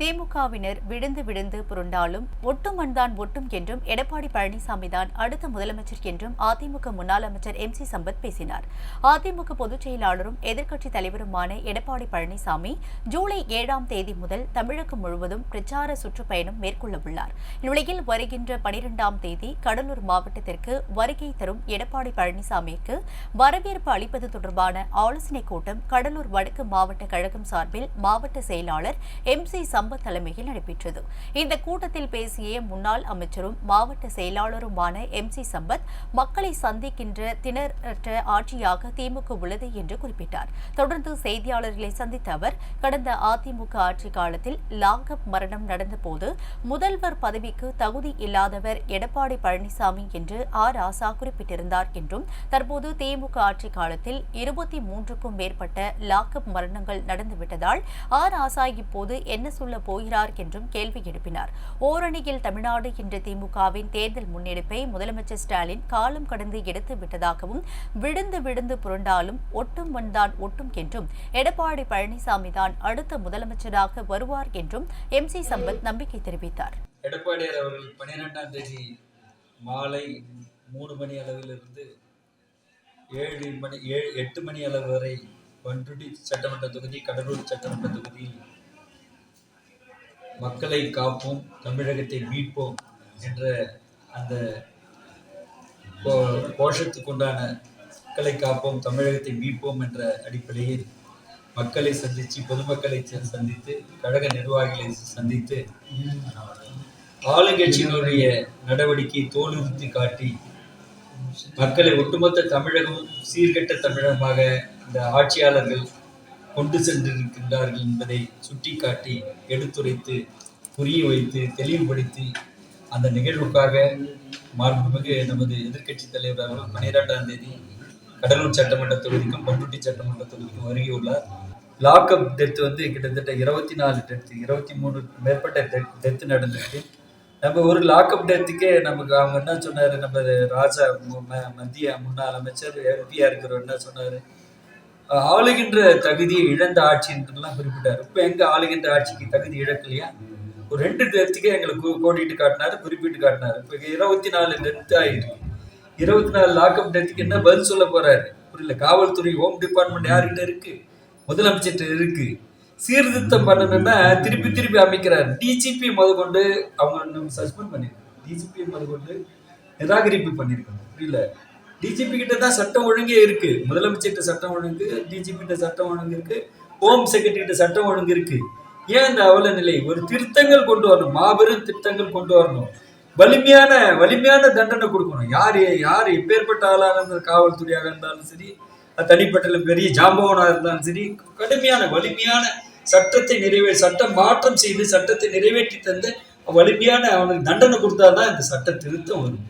திமுகவினர் விழுந்து விழுந்து புரண்டாலும் ஒட்டும் மண்தான் ஒட்டும் என்றும் எடப்பாடி பழனிசாமி தான் அடுத்த முதலமைச்சர் என்றும் அதிமுக முன்னாள் அமைச்சர் எம் சி சம்பத் பேசினார். அதிமுக பொதுச் செயலாளரும் எதிர்க்கட்சித் தலைவருமான எடப்பாடி பழனிசாமி ஜூலை ஏழாம் தேதி முதல் தமிழகம் முழுவதும் பிரச்சார சுற்றுப்பயணம் மேற்கொள்ளவுள்ளார். இந்நிலையில் வருகின்ற பனிரெண்டாம் தேதி கடலூர் மாவட்டத்திற்கு வருகை தரும் எடப்பாடி பழனிசாமிக்கு வரவேற்பு அளிப்பது தொடர்பான ஆலோசனைக் கூட்டம் கடலூர் வடக்கு மாவட்ட கழகம் சார்பில் மாவட்ட செயலாளர் எம் சி சம்பத் தலைமையில் நடைபெற்றது. இந்த கூட்டத்தில் பேசிய முன்னாள் அமைச்சரும் மாவட்ட செயலாளருமான எம் சி சம்பத் மக்களை சந்திக்கின்ற திணறற்ற ஆட்சியாக திமுக உள்ளது என்று குறிப்பிட்டார். தொடர்ந்து செய்தியாளர்களை சந்தித்த அவர் கடந்த அதிமுக ஆட்சி காலத்தில் லாகப் மரணம் நடந்தபோது முதல்வர் பதவிக்கு தகுதி இல்லாதவர் எடப்பாடி பழனிசாமி என்று ஆர் ராசா குறிப்பிட்டிருந்தார் என்றும் தற்போது திமுக ஆட்சி காலத்தில் இருபத்தி மூன்றுக்கும் மேற்பட்ட லாக்அப் மரணங்கள் நடந்துவிட்டதால் ஆர் ராசா இப்போது என்ன சொல்ல போகிறார் என்றும் கேள்வி எழுப்பினார். ஓரணியில் தமிழ்நாடு என்ற திமுகவின் தேர்தல் முன்னெடுப்பை முதலமைச்சர் ஸ்டாலின் காலம் கடந்து எடுத்து விட்டதாகவும் விழுந்து விழுந்து புரண்டாலும் ஒட்டும் மண்தான் ஒட்டும் என்றும் எடப்பாடி பழனிசாமி தான் அடுத்த முதலமைச்சராக வருவார் என்றும் எம் சி சம்பத் நம்பிக்கை தெரிவித்தார். எடப்பாடியார் அவர்கள் பனிரெண்டாம் தேதி மாலை மூணு மணி அளவிலிருந்து ஏழு மணி ஏழு எட்டு மணி அளவு வரை பன்ருட்டி சட்டமன்ற தொகுதி கடலூர் சட்டமன்ற தொகுதியில் மக்களை காப்போம் தமிழகத்தை மீட்போம் என்ற அந்த கோ- கோஷத்துக்குண்டான மக்களை காப்போம் தமிழகத்தை மீட்போம் என்ற அடிப்படையில் மக்களை சந்தித்து பொதுமக்களை சந்தித்து கழக நிர்வாகிகளை சந்தித்து ஆளுங்கட்சியினுடைய நடவடிக்கை தோலுறுத்தி காட்டி மக்களை ஒட்டுமொத்த தமிழகம் சீர்கெட்ட தமிழகமாக இந்த ஆட்சியாளர்கள் கொண்டு சென்றிருக்கின்றார்கள் என்பதை சுட்டிக்காட்டி எடுத்துரைத்து புரிய வைத்து தெளிவுபடுத்தி அந்த நிகழ்வுக்காக மாண்புமிகு நமது எதிர்க்கட்சி தலைவர் அவர்கள் பன்னிரெண்டாம் தேதி கடலூர் சட்டமன்ற தொகுதிக்கும் பண்ருட்டி சட்டமன்ற தொகுதிக்கும் வருகியுள்ளார் லாக்அப் டெத் வந்து கிட்டத்தட்ட இருபத்தி நாலு டெத் இருபத்தி மூணு மேற்பட்ட டெத் டெத்து நடந்திருக்கு. நம்ம ஒரு லாக்அப் டெத்துக்கே நமக்கு அவங்க என்ன சொன்னார்? நம்ம ராஜா ம- மத்திய முன்னாள் அமைச்சர் எம்பியா இருக்கிறவர் என்ன சொன்னார்? ஆளுகின்ற தகுதியை இழந்த ஆட்சின்றதுலாம் குறிப்பிட்டார். இப்போ எங்க ஆளுகின்ற ஆட்சிக்கு தகுதி இழக்கலையா? ஒரு ரெண்டு டெத்துக்கே எங்களுக்கு கோடிட்டு காட்டினாரு குறிப்பிட்டு காட்டினாரு. இப்போ இருபத்தி நாலு டெத் ஆயிருக்கு. இருபத்தி நாலு லாக்அப் டெத்துக்கு என்ன பதில் சொல்ல போறாரு? புரியல. காவல்துறை ஹோம் டிபார்ட்மெண்ட் யார்கிட்ட இருக்கு? முதலமைச்சர்கிட்ட இருக்கு. சீர்திருத்தம் பண்ணணும்னா திருப்பி திருப்பி அமைக்கிறார். டிஜிபி முதற்கொண்டு அவங்க நம்ம சஸ்பெண்ட் பண்ணிருக்கோம் டிஜிபி முதற்கொண்டு நிராகரிப்பு பண்ணிருக்கணும் புரியல. டிஜிபி கிட்ட தான் சட்டம் ஒழுங்கே இருக்கு. முதலமைச்சர்கிட்ட சட்டம் ஒழுங்கு டிஜிபி கிட்ட சட்டம் ஒழுங்கு இருக்கு. ஹோம் செக்ரட்டரி கிட்ட சட்டம் ஒழுங்கு இருக்கு. ஏன் இந்த அவல நிலை ஒரு திருத்தங்கள் கொண்டு வரணும். மாபெரும் திருத்தங்கள் கொண்டு வரணும். வலிமையான வலிமையான தண்டனை கொடுக்கணும். யார் யார் எப்பேற்பட்ட ஆளாக இருந்தாலும் காவல்துறையாக இருந்தாலும் சரி தனிப்பட்ட பெரிய ஜாம்பவனாக இருந்தாலும் சரி கடுமையான வலிமையான சட்டத்தை நிறைவே சட்டம் மாற்றம் செய்து சட்டத்தை நிறைவேற்றி தந்து வலிமையான அவனுக்கு தண்டனை கொடுத்தாதான் இந்த சட்ட திருத்தம் வரும்.